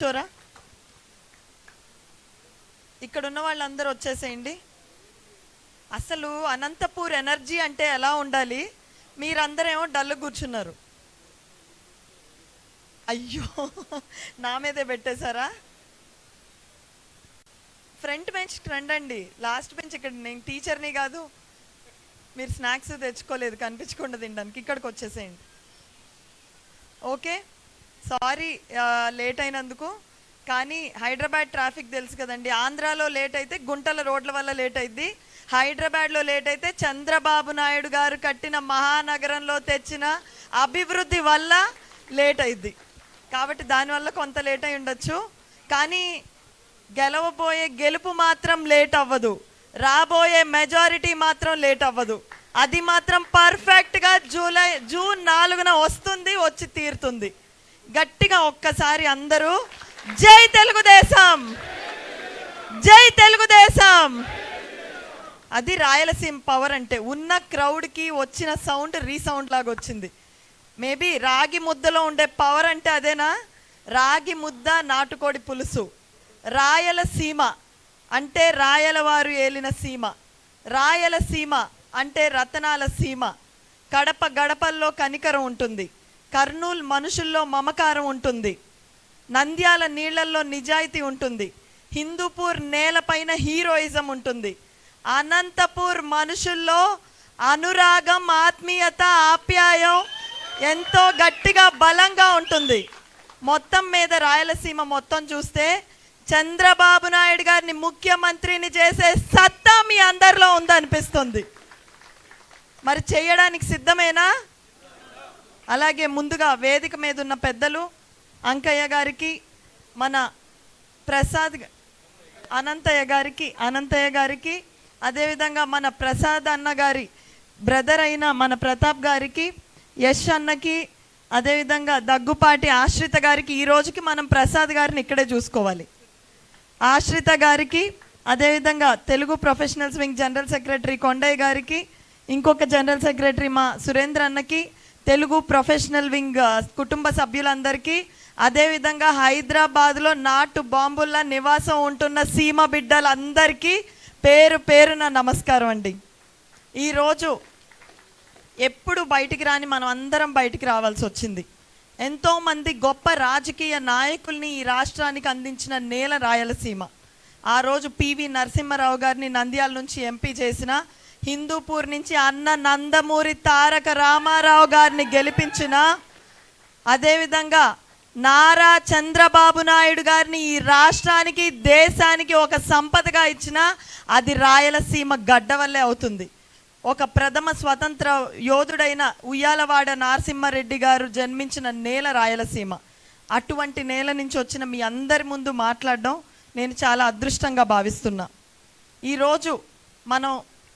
కూర్చోరా ఇక్కడ ఉన్న వాళ్ళందరూ వచ్చేసేయండి. అసలు అనంతపూర్ ఎనర్జీ అంటే ఎలా ఉండాలి? మీరందరేమో డల్ కూర్చున్నారు. అయ్యో నా మీదే పెట్టేశారా? ఫ్రంట్ బెంచ్ రండి అండి లాస్ట్ బెంచ్ ఇక్కడ నేను టీచర్ని కాదు మీరు స్నాక్స్ తెచ్చుకోలేదు కనిపించకుండా తినడానికి ఇక్కడికి వచ్చేసేయండి. ఓకే? సారీ లేట్ అయినందుకు. కానీ హైదరాబాద్ ట్రాఫిక్ తెలుసు కదండి. ఆంధ్రాలో లేట్ అయితే గుంటల రోడ్ల వల్ల లేట్ అయింది హైదరాబాద్లో లేట్ అయితే చంద్రబాబు నాయుడు గారు కట్టిన మహానగరంలో తెచ్చిన అభివృద్ధి వల్ల లేట్ అయింది కాబట్టి దానివల్ల కొంత లేట్ అయి ఉండొచ్చు. కానీ గెలవబోయే గెలుపు మాత్రం లేట్ అవ్వదు. రాబోయే మెజారిటీ మాత్రం లేట్ అవ్వదు. అది మాత్రం పర్ఫెక్ట్గా జూలై జూన్ నాలుగున వస్తుంది వచ్చి తీరుతుంది. గట్టిగా ఒక్కసారి అందరూ జై తెలుగుదేశం! జై తెలుగుదేశం! అది రాయలసీమ పవర్ అంటే ఉన్న క్రౌడ్కి వచ్చిన సౌండ్ రీసౌండ్ లాగా వచ్చింది. మేబీ రాగి ముద్దలో ఉండే పవర్ అంటే అదేనా? రాగి ముద్ద నాటుకోడి పులుసు. రాయలసీమ అంటే రాయలవారు ఏలిన సీమ. రాయలసీమ అంటే రతనాల సీమ. కడప గడపల్లో కనికరం ఉంటుంది. కర్నూలు మనుషుల్లో మమకారం ఉంటుంది. నంద్యాల నీళ్ళల్లో నిజాయితీ ఉంటుంది. హిందూపూర్ నేలపైన హీరోయిజం ఉంటుంది. అనంతపూర్ మనుషుల్లో అనురాగం ఆత్మీయత ఆప్యాయం ఎంతో గట్టిగా బలంగా ఉంటుంది. మొత్తం మీద రాయలసీమ మొత్తం చూస్తే చంద్రబాబు నాయుడు గారిని ముఖ్యమంత్రిని చేసే సత్తా మీ అందరిలో ఉందనిపిస్తుంది. మరి చేయడానికి సిద్ధమేనా? అలాగే ముందుగా వేదిక మీద ఉన్న పెద్దలు అంకయ్య గారికి మన ప్రసాద్ అనంతయ్య గారికి అనంతయ్య గారికి అదేవిధంగా మన ప్రసాద్ అన్న గారి బ్రదర్ అయిన మన ప్రతాప్ గారికి యశ్ అన్నకి అదేవిధంగా దగ్గుపాటి ఆశ్రిత గారికి ఈ రోజుకి మనం ప్రసాద్ గారిని ఇక్కడే చూసుకోవాలి. ఆశ్రిత గారికి అదేవిధంగా Telugu professional wing general secretary Kondaiah గారికి ఇంకొక జనరల్ సెక్రటరీ మా సురేంద్ర అన్నకి తెలుగు ప్రొఫెషనల్ వింగ్ కుటుంబ సభ్యులందరికీ అదేవిధంగా హైదరాబాద్లో నాటు బాంబుల్లా నివాసం ఉంటున్న సీమ బిడ్డలందరికీ పేరు పేరున నమస్కారం అండి. ఈరోజు ఎప్పుడు బయటికి రాని మనం అందరం బయటికి రావాల్సి వచ్చింది. ఎంతోమంది గొప్ప రాజకీయ నాయకుల్ని ఈ రాష్ట్రానికి అందించిన నేల రాయలసీమ. ఆ రోజు పివి నరసింహారావు గారిని నంద్యాల నుంచి ఎంపీ చేసిన హిందూపూర్ నుంచి అన్న నందమూరి తారక రామారావు గారిని గెలిపించిన అదేవిధంగా నారా చంద్రబాబు నాయుడు గారిని ఈ రాష్ట్రానికి దేశానికి ఒక సంపదగా ఇచ్చిన అది రాయలసీమ గడ్డ వల్లే అవుతుంది. ఒక ప్రథమ స్వతంత్ర యోధుడైన ఉయ్యాలవాడ నరసింహారెడ్డి గారు జన్మించిన నేల రాయలసీమ. అటువంటి నేల నుంచి వచ్చిన మీ అందరి ముందు మాట్లాడడం నేను చాలా అదృష్టంగా భావిస్తున్నా. ఈరోజు మనం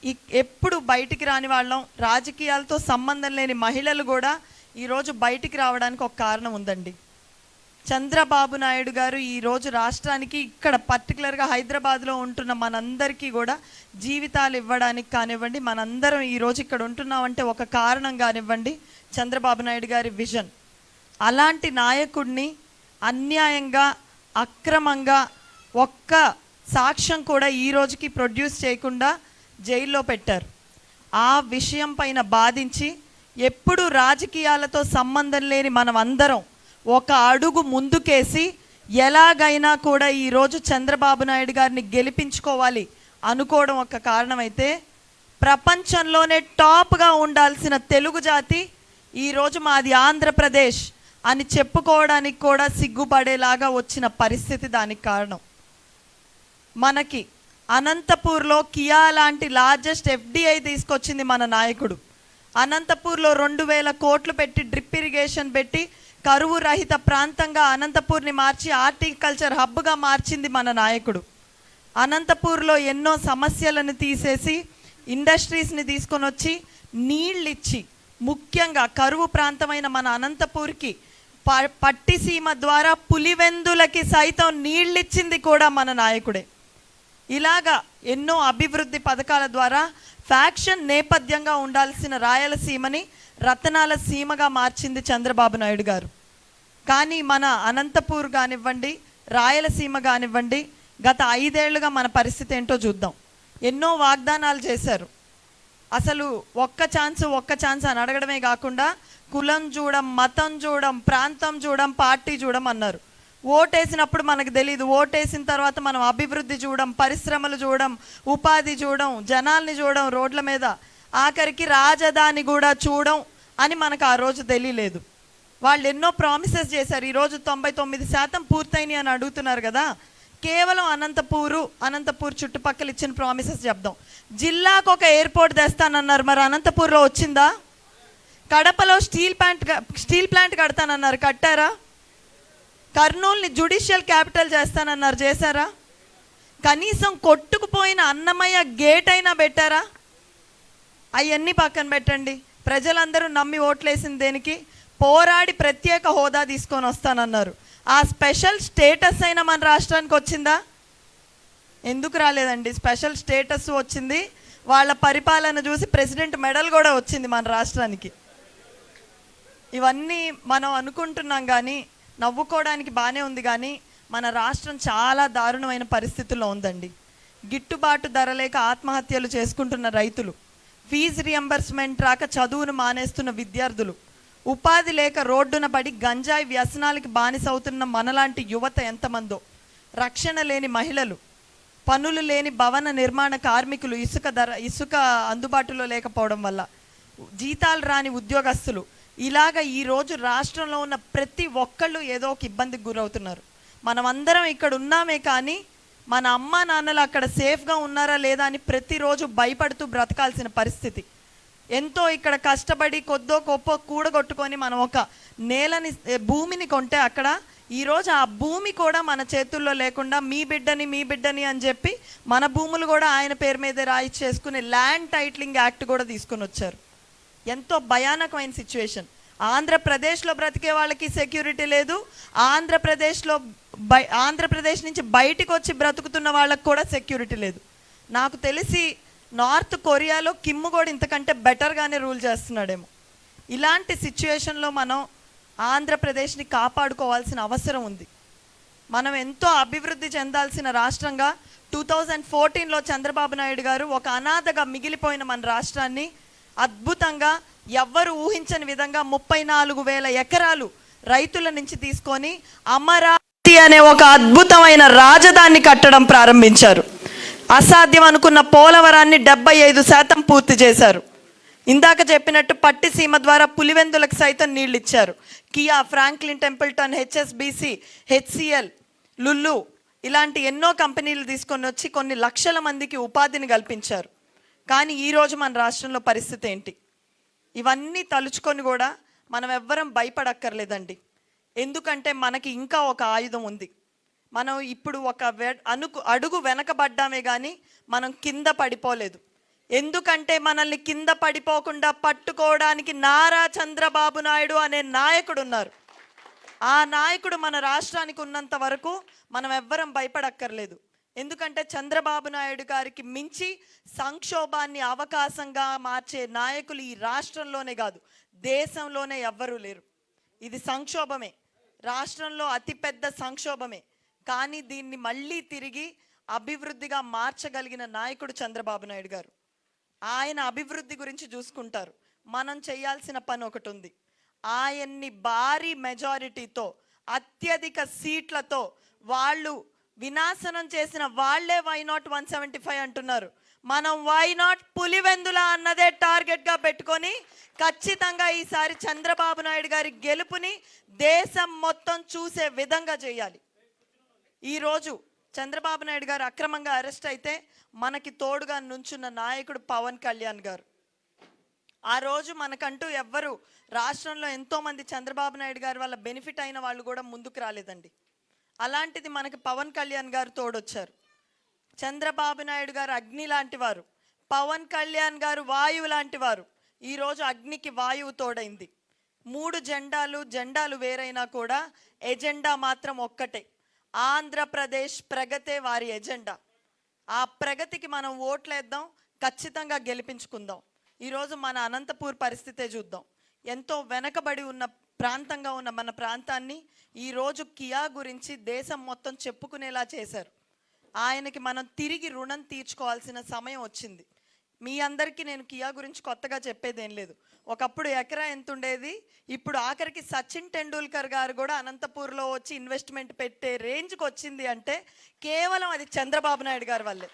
ఈ ఎప్పుడు బయటికి రాని వాళ్ళం. రాజకీయాలతో సంబంధం లేని మహిళలు కూడా ఈరోజు బయటికి రావడానికి ఒక కారణం ఉందండి. చంద్రబాబు నాయుడు గారు ఈరోజు రాష్ట్రానికి ఇక్కడ పర్టికులర్గా హైదరాబాద్లో ఉంటున్న మనందరికీ కూడా జీవితాలు ఇవ్వడానికి కానివ్వండి మనందరం ఈరోజు ఇక్కడ ఉంటున్నామంటే ఒక కారణం కానివ్వండి చంద్రబాబు నాయుడు గారి విజన్. అలాంటి నాయకుడిని అన్యాయంగా అక్రమంగా ఒక్క సాక్ష్యం కూడా ఈ రోజుకి ప్రొడ్యూస్ చేయకుండా జైల్లో పెట్టారు. ఆ విషయం పైన బాధించి ఎప్పుడు రాజకీయాలతో సంబంధం లేని మనం అందరం ఒక అడుగు ముందుకేసి ఎలాగైనా కూడా ఈరోజు చంద్రబాబు నాయుడు గారిని గెలిపించుకోవాలి అనుకోవడం ఒక కారణమైతే ప్రపంచంలోనే టాప్గా ఉండాల్సిన తెలుగు జాతి ఈరోజు మాది ఆంధ్రప్రదేశ్ అని చెప్పుకోవడానికి కూడా సిగ్గుపడేలాగా వచ్చిన పరిస్థితి దానికి కారణం. మనకి అనంతపూర్లో కియా లాంటి లార్జెస్ట్ ఎఫ్డిఐ తీసుకొచ్చింది మన నాయకుడు. అనంతపూర్లో రెండు వేల కోట్లు పెట్టి డ్రిప్ ఇరిగేషన్ పెట్టి కరువు రహిత ప్రాంతంగా అనంతపూర్ని మార్చి హార్టికల్చర్ హబ్గా మార్చింది మన నాయకుడు. అనంతపూర్లో ఎన్నో సమస్యలను తీసేసి ఇండస్ట్రీస్ని తీసుకొని వచ్చి నీళ్ళిచ్చి ముఖ్యంగా కరువు ప్రాంతమైన మన అనంతపూర్కి ప పట్టిసీమ ద్వారా పులివెందులకి సైతం నీళ్ళిచ్చింది కూడా మన నాయకుడే. ఇలాగా ఎన్నో అభివృద్ధి పథకాల ద్వారా ఫ్యాక్షన్ నేపథ్యంగా ఉండాల్సిన రాయలసీమని రతనాల సీమగా మార్చింది చంద్రబాబు నాయుడు గారు. కానీ మన అనంతపూర్ కానివ్వండి రాయలసీమ కానివ్వండి గత ఐదేళ్ళుగా మన పరిస్థితి ఏంటో చూద్దాం. ఎన్నో వాగ్దానాలు చేశారు. అసలు ఒక్క ఛాన్స్ ఒక్క ఛాన్స్ అని అడగడమే కాకుండా కులం చూడం మతం చూడం ప్రాంతం చూడం పార్టీ చూడం అన్నారు. ఓటేసినప్పుడు మనకు తెలియదు ఓటేసిన తర్వాత మనం అభివృద్ధి చూడం పరిశ్రమలు చూడం ఉపాధి చూడం జనాల్ని చూడం రోడ్ల మీద ఆఖరికి రాజధాని కూడా చూడం అని మనకు ఆ రోజు తెలియలేదు. వాళ్ళు ఎన్నో ప్రామిసెస్ చేశారు. ఈరోజు తొంభై తొమ్మిది శాతం పూర్తయినాయి అని అడుగుతున్నారు కదా. కేవలం అనంతపూరు అనంతపూర్ చుట్టుపక్కల ఇచ్చిన ప్రామిసెస్ చెప్దాం. జిల్లాకు ఒక ఎయిర్పోర్ట్ తెస్తానన్నారు. మరి అనంతపూర్లో వచ్చిందా? కడపలో స్టీల్ ప్లాంట్ స్టీల్ ప్లాంట్ కడతానన్నారు. కట్టారా? కర్నూలుని జుడిషియల్ క్యాపిటల్ చేస్తానన్నారు చేశారా? కనీసం కొట్టుకుపోయిన అన్నమయ్య గేట్ అయినా పెట్టారా? అవన్నీ పక్కన పెట్టండి. ప్రజలందరూ నమ్మి ఓట్లేసిన దేనికి? పోరాడి ప్రత్యేక హోదా తీసుకొని వస్తానన్నారు. ఆ స్పెషల్ స్టేటస్ అయినా మన రాష్ట్రానికి వచ్చిందా? ఎందుకు రాలేదండి? స్పెషల్ స్టేటస్ వచ్చింది. వాళ్ళ పరిపాలన చూసి ప్రెసిడెంట్ మెడల్ కూడా వచ్చింది మన రాష్ట్రానికి. ఇవన్నీ మనం అనుకుంటున్నాం కానీ నవ్వుకోవడానికి బాగానే ఉంది కానీ మన రాష్ట్రం చాలా దారుణమైన పరిస్థితుల్లో ఉందండి. గిట్టుబాటు ధర లేక ఆత్మహత్యలు చేసుకుంటున్న రైతులు ఫీజు రియంబర్స్మెంట్ రాక చదువును మానేస్తున్న విద్యార్థులు ఉపాధి లేక రోడ్డున పడి గంజాయి వ్యసనాలకి బానిసవుతున్న మనలాంటి యువత ఎంతమందో రక్షణ లేని మహిళలు పనులు లేని భవన నిర్మాణ కార్మికులు ఇసుక ధర ఇసుక అందుబాటులో లేకపోవడం వల్ల జీతాలు రాని ఉద్యోగస్తులు ఇలాగ ఈరోజు రాష్ట్రంలో ఉన్న ప్రతి ఒక్కళ్ళు ఏదో ఒక ఇబ్బందికి గురవుతున్నారు. మనమందరం ఇక్కడ ఉన్నామే కానీ మన అమ్మ నాన్నలు అక్కడ సేఫ్గా ఉన్నారా లేదా అని ప్రతిరోజు భయపడుతూ బ్రతకాల్సిన పరిస్థితి. ఎంతో ఇక్కడ కష్టపడి కొద్దో గొప్ప కూడగొట్టుకొని మనం ఒక నేలని భూమిని కొంటే అక్కడ ఈరోజు ఆ భూమి కూడా మన చేతుల్లో లేకుండా మీ బిడ్డని మీ బిడ్డని అని చెప్పి మన భూములు కూడా ఆయన పేరు మీద రాయి చేసుకుని ల్యాండ్ టైటిలింగ్ యాక్ట్ కూడా తీసుకుని వచ్చారు. ఎంతో భయానకమైన సిచ్యువేషన్ ఆంధ్రప్రదేశ్లో బ్రతికే వాళ్ళకి సెక్యూరిటీ లేదు. ఆంధ్రప్రదేశ్లో బై ఆంధ్రప్రదేశ్ నుంచి బయటికి వచ్చి బ్రతుకుతున్న వాళ్ళకి కూడా సెక్యూరిటీ లేదు. నాకు తెలిసి నార్త్ కొరియాలో కిమ్ కూడా ఇంతకంటే బెటర్గానే రూల్ చేస్తున్నాడేమో. ఇలాంటి సిచ్యువేషన్లో మనం ఆంధ్రప్రదేశ్ని కాపాడుకోవాల్సిన అవసరం ఉంది. మనం ఎంతో అభివృద్ధి చెందాల్సిన రాష్ట్రంగా టూ థౌజండ్ ఫోర్టీన్లో చంద్రబాబు నాయుడు గారు ఒక అనాథగా మిగిలిపోయిన మన రాష్ట్రాన్ని అద్భుతంగా ఎవ్వరు ఊహించని విధంగా ముప్పై నాలుగు వేల ఎకరాలు రైతుల నుంచి తీసుకొని అమరావతి అనే ఒక అద్భుతమైన రాజధాని కట్టడం ప్రారంభించారు. అసాధ్యం అనుకున్న పోలవరాన్ని డెబ్బై ఐదు శాతం పూర్తి చేశారు. ఇందాక చెప్పినట్టు పట్టిసీమ ద్వారా పులివెందులకు సైతం నీళ్ళు ఇచ్చారు Kia Franklin Templeton HSBC HCL Lulu ఇలాంటి ఎన్నో కంపెనీలు తీసుకొని వచ్చి కొన్ని లక్షల మందికి ఉపాధిని కల్పించారు. కానీ ఈరోజు మన రాష్ట్రంలో పరిస్థితి ఏంటి? ఇవన్నీ తలుచుకొని కూడా మనం ఎవ్వరం భయపడక్కర్లేదండి. ఎందుకంటే మనకి ఇంకా ఒక ఆయుధం ఉంది. మనం ఇప్పుడు ఒక వె- అనుకు అడుగు వెనకబడ్డామే కానీ మనం కింద పడిపోలేదు. ఎందుకంటే మనల్ని కింద పడిపోకుండా పట్టుకోవడానికి నారా చంద్రబాబు నాయుడు అనే నాయకుడు ఉన్నారు ఆ నాయకుడు మన రాష్ట్రానికి ఉన్నంత వరకు మనం ఎవ్వరం భయపడక్కర్లేదు. ఎందుకంటే చంద్రబాబు నాయుడు గారికి మించి సంక్షోభాన్ని అవకాశంగా మార్చే నాయకులు ఈ రాష్ట్రంలోనే కాదు దేశంలోనే ఎవ్వరూ లేరు. ఇది సంక్షోభమే. రాష్ట్రంలో అతిపెద్ద సంక్షోభమే. కానీ దీన్ని మళ్ళీ తిరిగి అభివృద్ధిగా మార్చగలిగిన నాయకుడు చంద్రబాబు నాయుడు గారు. ఆయన అభివృద్ధి గురించి చూసుకుంటారు. మనం చేయాల్సిన పని ఒకటి ఉంది. ఆయన్ని భారీ మెజారిటీతో అత్యధిక సీట్లతో వాళ్ళు వినాశనం చేసిన వాళ్ళే why not one seventy five అంటున్నారు. మనం వై నాట్ పులివెందుల అన్నదే టార్గెట్గా పెట్టుకొని ఖచ్చితంగా ఈసారి చంద్రబాబు నాయుడు గారి గెలుపుని దేశం మొత్తం చూసే విధంగా చేయాలి. ఈరోజు చంద్రబాబు నాయుడు గారు అక్రమంగా అరెస్ట్ అయితే మనకి తోడుగా నుంచున్న నాయకుడు పవన్ కళ్యాణ్ గారు. ఆ రోజు మనకంటూ ఎవ్వరు రాష్ట్రంలో ఎంతోమంది చంద్రబాబు నాయుడు గారి వల్ల బెనిఫిట్ అయిన వాళ్ళు కూడా ముందుకు రాలేదండి. అలాంటిది మనకి పవన్ కళ్యాణ్ గారు తోడొచ్చారు. చంద్రబాబు నాయుడు గారు అగ్ని లాంటి వారు పవన్ కళ్యాణ్ గారు వాయువు లాంటి వారు. ఈరోజు అగ్నికి వాయువు తోడైంది. మూడు జెండాలు జెండాలు వేరైనా కూడా ఎజెండా మాత్రం ఒక్కటే. ఆంధ్రప్రదేశ్ ప్రగతే వారి ఎజెండా. ఆ ప్రగతికి మనం ఓట్లేద్దాం ఖచ్చితంగా గెలిపించుకుందాం. ఈరోజు మన అనంతపూర్ పరిస్థితే చూద్దాం. ఎంతో వెనకబడి ఉన్న ప్రాంతంగా ఉన్న మన ప్రాంతాన్ని ఈరోజు కియా గురించి దేశం మొత్తం చెప్పుకునేలా చేశారు. ఆయనకి మనం తిరిగి రుణం తీర్చుకోవాల్సిన సమయం వచ్చింది. మీ అందరికీ నేను కియా గురించి కొత్తగా చెప్పేదేం లేదు. ఒకప్పుడు ఎకరా ఎంత ఉండేది? ఇప్పుడు ఆఖరికి సచిన్ టెండూల్కర్ గారు కూడా అనంతపూర్లో వచ్చి ఇన్వెస్ట్మెంట్ పెట్టే రేంజ్కి వచ్చింది అంటే కేవలం అది చంద్రబాబు నాయుడు గారి వల్లే.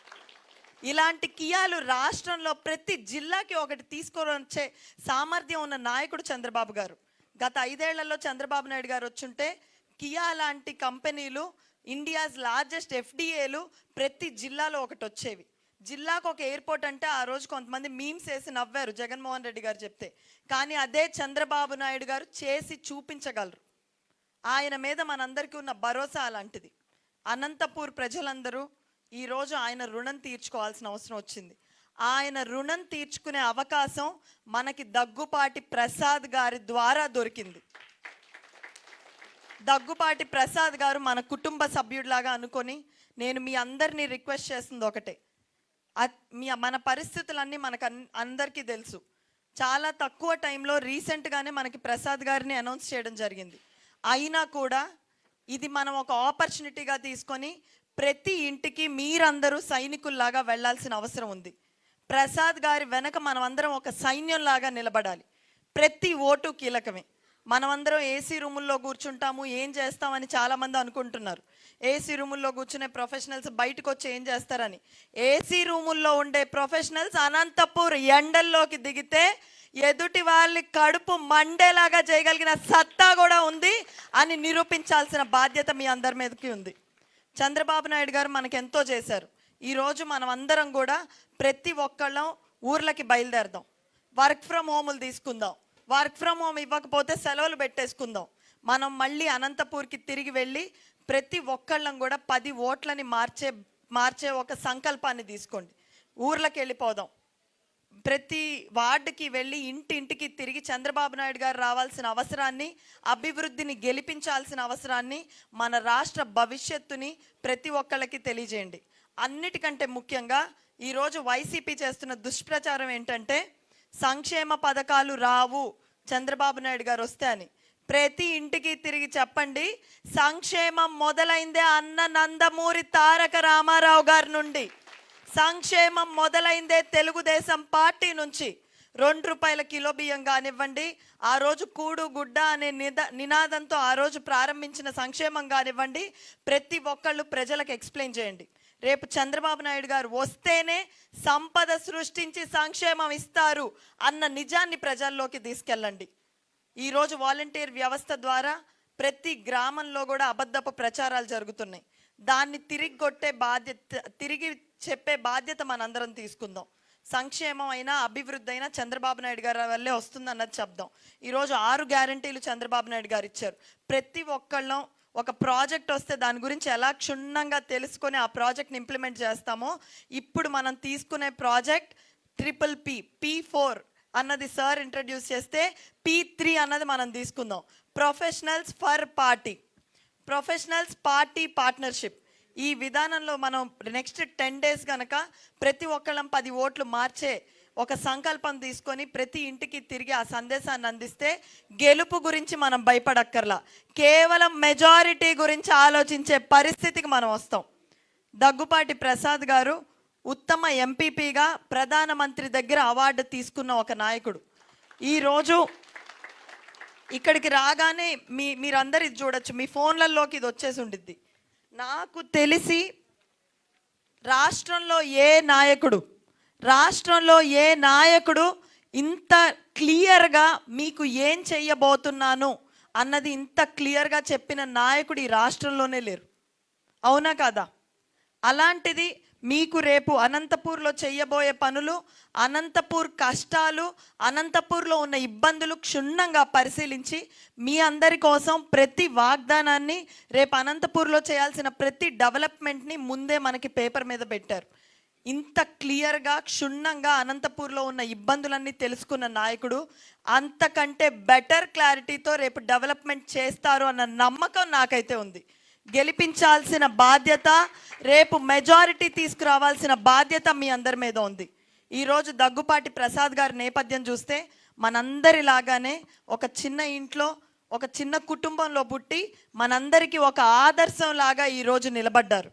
ఇలాంటి కియాలు రాష్ట్రంలో ప్రతి జిల్లాకి ఒకటి తీసుకొని వచ్చే సామర్థ్యం ఉన్న నాయకుడు చంద్రబాబు గారు. గత ఐదేళ్ళలో చంద్రబాబు నాయుడు గారు వచ్చుంటే కియా లాంటి కంపెనీలు ఇండియాస్ లార్జెస్ట్ ఎఫ్డిఏలు ప్రతి జిల్లాలో ఒకటి వచ్చేవి. జిల్లాకు ఒక ఎయిర్పోర్ట్ అంటే ఆ రోజు కొంతమంది మీమ్స్ వేసి నవ్వారు జగన్మోహన్ రెడ్డి గారు చెప్తే. కానీ అదే చంద్రబాబు నాయుడు గారు చేసి చూపించగలరు. ఆయన మీద మనందరికీ ఉన్న భరోసా అలాంటిది. అనంతపూర్ ప్రజలందరూ ఈరోజు ఆయన రుణం తీర్చుకోవాల్సిన అవసరం వచ్చింది. ఆయన రుణం తీర్చుకునే అవకాశం మనకి దగ్గుపాటి ప్రసాద్ గారి ద్వారా దొరికింది. దగ్గుపాటి ప్రసాద్ గారు మన కుటుంబ సభ్యుడిలాగా అనుకొని నేను మీ అందరినీ రిక్వెస్ట్ చేస్తుంది ఒకటే. మీ మన పరిస్థితులన్నీ మనకు అన్- అందరికీ తెలుసు. చాలా తక్కువ టైంలో రీసెంట్గానే మనకి ప్రసాద్ గారిని అనౌన్స్ చేయడం జరిగింది. అయినా కూడా ఇది మనం ఒక ఆపర్చునిటీగా తీసుకొని ప్రతి ఇంటికి మీరందరూ సైనికుల్లాగా వెళ్ళాల్సిన అవసరం ఉంది. ప్రసాద్ గారి వెనక మనమందరం ఒక సైన్యంలాగా నిలబడాలి. ప్రతి ఓటు కీలకమే. మనమందరం ఏసీ రూముల్లో కూర్చుంటాము ఏం చేస్తామని చాలామంది అనుకుంటున్నారు. ఏసీ రూముల్లో కూర్చునే ప్రొఫెషనల్స్ బయటకు వచ్చి ఏం చేస్తారని. ఏసీ రూముల్లో ఉండే ప్రొఫెషనల్స్ అనంతపూర్ ఎండల్లోకి దిగితే ఎదుటి వాళ్ళ కడుపు మండేలాగా చేయగలిగిన సత్తా కూడా ఉంది అని నిరూపించాల్సిన బాధ్యత మీ అందరి మీదకి ఉంది. చంద్రబాబు నాయుడు గారు మనకెంతో ఎంతో చేశారు. ఈరోజు మనం అందరం కూడా ప్రతి ఒక్కళ్ళం ఊర్లకి బయలుదేరదాం. వర్క్ ఫ్రమ్ హోములు తీసుకుందాం. వర్క్ ఫ్రమ్ హోమ్ ఇవ్వకపోతే సెలవులు పెట్టేసుకుందాం. మనం మళ్ళీ అనంతపూర్కి తిరిగి వెళ్ళి ప్రతి ఒక్కళ్ళం కూడా పది ఓట్లని మార్చే మార్చే ఒక సంకల్పాన్ని తీసుకోండి. ఊర్లకు వెళ్ళిపోదాం. ప్రతి వార్డుకి వెళ్ళి ఇంటింటికి తిరిగి చంద్రబాబు నాయుడు గారు రావాల్సిన అవసరాన్ని అభివృద్ధిని గెలిపించాల్సిన అవసరాన్ని మన రాష్ట్ర భవిష్యత్తుని ప్రతి ఒక్కళ్ళకి తెలియజేయండి. అన్నిటికంటే ముఖ్యంగా ఈరోజు వైసీపీ చేస్తున్న దుష్ప్రచారం ఏంటంటే సంక్షేమ పథకాలు రావు చంద్రబాబు నాయుడు గారు వస్తే అని. ప్రతి ఇంటికి తిరిగి చెప్పండి సంక్షేమం మొదలైందే అన్న నందమూరి తారక రామారావు గారి నుండి. సంక్షేమం మొదలైందే తెలుగుదేశం పార్టీ నుంచి. రెండు రూపాయల కిలో బియ్యం కానివ్వండి ఆ రోజు కూడు గుడ్డ అనే నిద నినాదంతో ఆ రోజు ప్రారంభించిన సంక్షేమం కానివ్వండి ప్రతి ఒక్కళ్ళు ప్రజలకు ఎక్స్ప్లెయిన్ చేయండి. రేపు చంద్రబాబు నాయుడు గారు వస్తేనే సంపద సృష్టించి సంక్షేమం ఇస్తారు అన్న నిజాన్ని ప్రజల్లోకి తీసుకెళ్ళండి. ఈరోజు వాలంటీర్ వ్యవస్థ ద్వారా ప్రతి గ్రామంలో కూడా అబద్ధపు ప్రచారాలు జరుగుతున్నాయి. దాన్ని తిరిగి కొట్టే బాధ్యత తిరిగి చెప్పే బాధ్యత మనందరం తీసుకుందాం. సంక్షేమం అయినా అభివృద్ధి అయినా చంద్రబాబు నాయుడు గారి వల్లే వస్తుందన్నది చెప్దాం. ఈరోజు ఆరు గ్యారంటీలు చంద్రబాబు నాయుడు గారు ఇచ్చారు. ప్రతి ఒక్కళ్ళం ఒక ప్రాజెక్ట్ వస్తే దాని గురించి ఎలా క్షుణ్ణంగా తెలుసుకొని ఆ ప్రాజెక్ట్ని ఇంప్లిమెంట్ చేస్తామో ఇప్పుడు మనం తీసుకునే project triple P P four అన్నది సార్ ఇంట్రడ్యూస్ చేస్తే పి త్రీ అన్నది మనం తీసుకుందాం. Professionals for party. Professionals party partnership. ఈ విధానంలో మనం నెక్స్ట్ టెన్ డేస్ కనుక ప్రతి ఒక్కళ్ళం పది ఓట్లు మార్చే ఒక సంకల్పం తీసుకొని ప్రతి ఇంటికి తిరిగి ఆ సందేశాన్ని అందిస్తే గెలుపు గురించి మనం భయపడక్కర్లా. కేవలం మెజారిటీ గురించి ఆలోచించే పరిస్థితికి మనం వస్తాం. దగ్గుపాటి ప్రసాద్ గారు ఉత్తమ ఎంపీపీగా ప్రధానమంత్రి దగ్గర అవార్డు తీసుకున్న ఒక నాయకుడు. ఈరోజు ఇక్కడికి రాగానే మీ మీరందరు ఇది చూడొచ్చు. మీ ఫోన్లలోకి ఇది వచ్చేసి ఉండిద్ది. నాకు తెలిసి రాష్ట్రంలో ఏ నాయకుడు రాష్ట్రంలో ఏ నాయకుడు ఇంత క్లియర్గా మీకు ఏం చెయ్యబోతున్నాను అన్నది ఇంత క్లియర్గా చెప్పిన నాయకుడు ఈ రాష్ట్రంలోనే లేరు. అవునా కాదా? అలాంటిది మీకు రేపు అనంతపూర్లో చెయ్యబోయే పనులు అనంతపూర్ కష్టాలు అనంతపూర్లో ఉన్న ఇబ్బందులు క్షుణ్ణంగా పరిశీలించి మీ అందరి కోసం ప్రతి వాగ్దానాన్ని రేపు అనంతపూర్లో చేయాల్సిన ప్రతి డెవలప్మెంట్ని ముందే మనకి పేపర్ మీద పెట్టారు. ఇంత క్లియర్గా క్షుణ్ణంగా అనంతపూర్లో ఉన్న ఇబ్బందులన్నీ తెలుసుకున్న నాయకుడు అంతకంటే బెటర్ క్లారిటీతో రేపు డెవలప్మెంట్ చేస్తారు అన్న నమ్మకం నాకైతే ఉంది. గెలిపించాల్సిన బాధ్యత రేపు మెజారిటీ తీసుకురావాల్సిన బాధ్యత మీ అందరి మీద ఉంది. ఈరోజు దగ్గుపాటి ప్రసాద్ గారి నేపథ్యం చూస్తే మనందరిలాగానే ఒక చిన్న ఇంట్లో ఒక చిన్న కుటుంబంలో పుట్టి మనందరికీ ఒక ఆదర్శం లాగా ఈరోజు నిలబడ్డారు.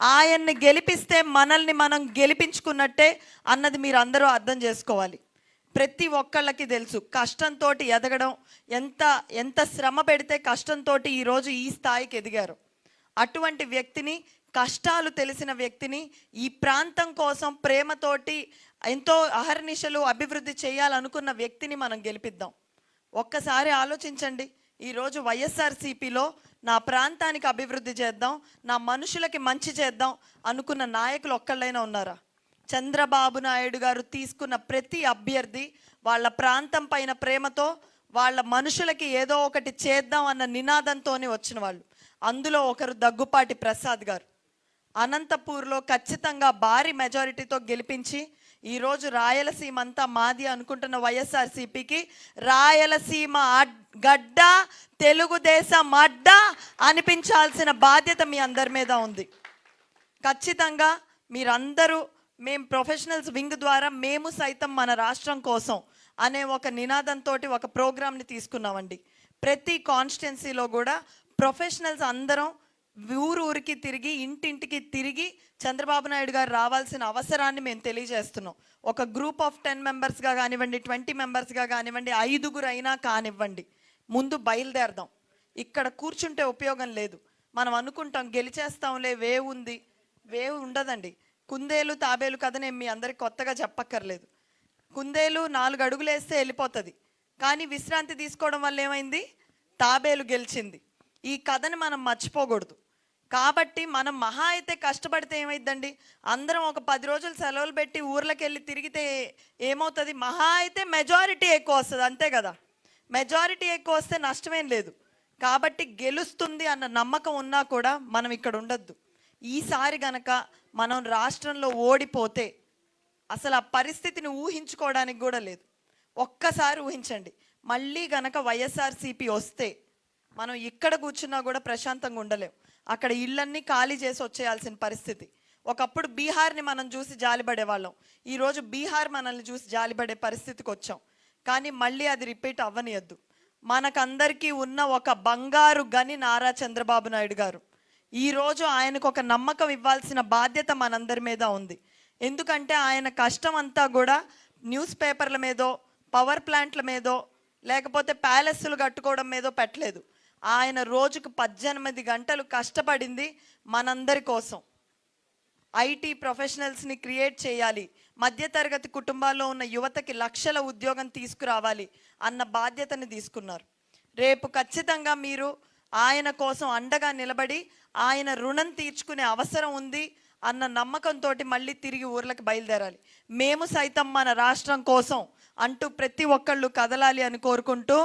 ఆయన్ని గెలిపిస్తే మనల్ని మనం గెలిపించుకున్నట్టే అన్నది మీరు అందరూ అర్థం చేసుకోవాలి. ప్రతి ఒక్కళ్ళకి తెలుసు కష్టంతో ఎదగడం ఎంత ఎంత శ్రమ పెడితే కష్టంతో ఈరోజు ఈ స్థాయికి ఎదిగారు. అటువంటి వ్యక్తిని కష్టాలు తెలిసిన వ్యక్తిని ఈ ప్రాంతం కోసం ప్రేమతోటి ఎంతో అహర్నిశలు అభివృద్ధి చేయాలనుకున్న వ్యక్తిని మనం గెలిపిద్దాం. ఒక్కసారి ఆలోచించండి ఈరోజు వైఎస్ఆర్సీపీలో నా ప్రాంతానికి అభివృద్ధి చేద్దాం నా మనుషులకి మంచి చేద్దాం అనుకున్న నాయకులు ఒక్కళ్ళైనా ఉన్నారా? చంద్రబాబు నాయుడు గారు తీసుకున్న ప్రతి అభ్యర్థి వాళ్ళ ప్రాంతం పైన ప్రేమతో వాళ్ళ మనుషులకి ఏదో ఒకటి చేద్దాం అన్న నినాదంతోనే వచ్చిన వాళ్ళు. అందులో ఒకరు దగ్గుపాటి ప్రసాద్ గారు. అనంతపూర్లో ఖచ్చితంగా భారీ మెజారిటీతో గెలిపించి ఈరోజు రాయలసీమ అంతా మాది అనుకుంటున్న వైఎస్ఆర్సీపీకి రాయలసీమ గడ్డ తెలుగుదేశం అడ్డ అనిపించాల్సిన బాధ్యత మీ అందరి మీద ఉంది. ఖచ్చితంగా మీరందరూ మేము ప్రొఫెషనల్స్ వింగ్ ద్వారా మేము సైతం మన రాష్ట్రం కోసం అనే ఒక నినాదంతో ఒక ప్రోగ్రామ్ని తీసుకున్నామండి. ప్రతి కాన్స్టిట్యున్సీలో కూడా ప్రొఫెషనల్స్ అందరం ఊరు ఊరికి తిరిగి ఇంటింటికి తిరిగి చంద్రబాబు నాయుడు గారు రావాల్సిన అవసరాన్ని మేము తెలియజేస్తున్నాం. ఒక గ్రూప్ ఆఫ్ టెన్ మెంబర్స్గా కానివ్వండి ట్వంటీ మెంబర్స్గా కానివ్వండి ఐదుగురు అయినా కానివ్వండి. ముందు బయలుదేరదాం. ఇక్కడ కూర్చుంటే ఉపయోగం లేదు. మనం అనుకుంటాం గెలిచేస్తాంలే వేవ్ ఉంది. వేవ్ ఉండదండి. కుందేలు తాబేలు కథ నేను మీ అందరికి కొత్తగా చెప్పక్కర్లేదు. కుందేలు నాలుగు అడుగులు వేస్తే వెళ్ళిపోతుంది. కానీ విశ్రాంతి తీసుకోవడం వల్ల ఏమైంది? తాబేలు గెలిచింది. ఈ కథని మనం మర్చిపోకూడదు. కాబట్టి మనం మహా అయితే కష్టపడితే ఏమైందండి అందరం ఒక పది రోజులు సెలవులు పెట్టి ఊర్లోకి వెళ్ళి తిరిగితే ఏమవుతుంది? మహా అయితే మెజారిటీ ఎక్కువ వస్తుంది అంతే కదా? మెజారిటీ ఎక్కువ వస్తే నష్టమేం లేదు. కాబట్టి గెలుస్తుంది అన్న నమ్మకం ఉన్నా కూడా మనం ఇక్కడ ఉండొద్దు. ఈసారి గనక మనం రాష్ట్రంలో ఓడిపోతే అసలు ఆ పరిస్థితిని ఊహించుకోవడానికి కూడా లేదు. ఒక్కసారి ఊహించండి. మళ్ళీ గనక వైఎస్ఆర్సీపీ వస్తే మనం ఇక్కడ కూర్చున్నా కూడా ప్రశాంతంగా ఉండలేం. అక్కడ ఇళ్ళన్నీ ఖాళీ చేసి వచ్చేయాల్సిన పరిస్థితి. ఒకప్పుడు బీహార్ని మనం చూసి జాలిపడే వాళ్ళం ఈరోజు బీహార్ మనల్ని చూసి జాలిపడే పరిస్థితికి వచ్చాం. కానీ మళ్ళీ అది రిపీట్ అవ్వనియద్దు. మనకందరికీ ఉన్న ఒక బంగారు గని నారా చంద్రబాబు నాయుడు గారు. ఈరోజు ఆయనకు ఒక నమ్మకం ఇవ్వాల్సిన బాధ్యత మనందరి మీద ఉంది. ఎందుకంటే ఆయన కష్టం అంతా కూడా న్యూస్ పేపర్ల మీదో పవర్ ప్లాంట్ల మీదో లేకపోతే ప్యాలెస్లు కట్టుకోవడం మీదో పెట్టలేదు. ఆయన రోజుకు పద్దెనిమిది గంటలు కష్టపడింది మనందరి కోసం. ఐటీ ప్రొఫెషనల్స్ని క్రియేట్ చేయాలి. మధ్యతరగతి కుటుంబాల్లో ఉన్న యువతకి లక్షల ఉద్యోగం తీసుకురావాలి అన్న బాధ్యతని తీసుకున్నారు. రేపు ఖచ్చితంగా మీరు ఆయన కోసం అండగా నిలబడి ఆయన రుణం తీర్చుకునే అవసరం ఉంది అన్న నమ్మకంతో మళ్ళీ తిరిగి ఊర్లకు బయలుదేరాలి. మేము సైతం మన రాష్ట్రం కోసం అంటూ ప్రతి ఒక్కళ్ళు కదలాలి అని కోరుకుంటూ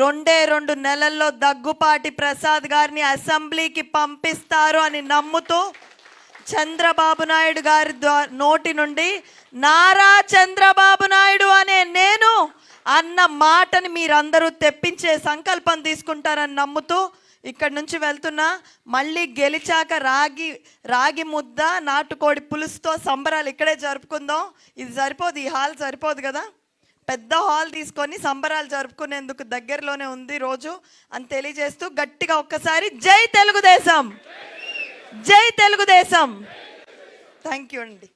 రెండే రెండు నెలల్లో దగ్గుపాటి ప్రసాద్ గారిని అసెంబ్లీకి పంపిస్తారు అని నమ్ముతూ చంద్రబాబు నాయుడు గారి నోటి నుండి నారా చంద్రబాబు నాయుడు అనే నేను అన్న మాటని మీరందరూ తెప్పించే సంకల్పం తీసుకుంటారని నమ్ముతూ ఇక్కడ నుంచి వెళ్తున్నా. మళ్ళీ గెలిచాక రాగి రాగి ముద్ద నాటుకోడి పులుసుతో సంబరాలు ఇక్కడే జరుపుకుందాం. ఇది సరిపోదు ఈ హాల్ సరిపోదు కదా. పెద్ద హాల్ తీసుకొని సంబరాలు జరుపుకునేందుకు దగ్గరలోనే ఉంది రోజు అని తెలియజేస్తూ గట్టిగా ఒక్కసారి జై తెలుగుదేశం! జై తెలుగుదేశం. థ్యాంక్ యూ అండి.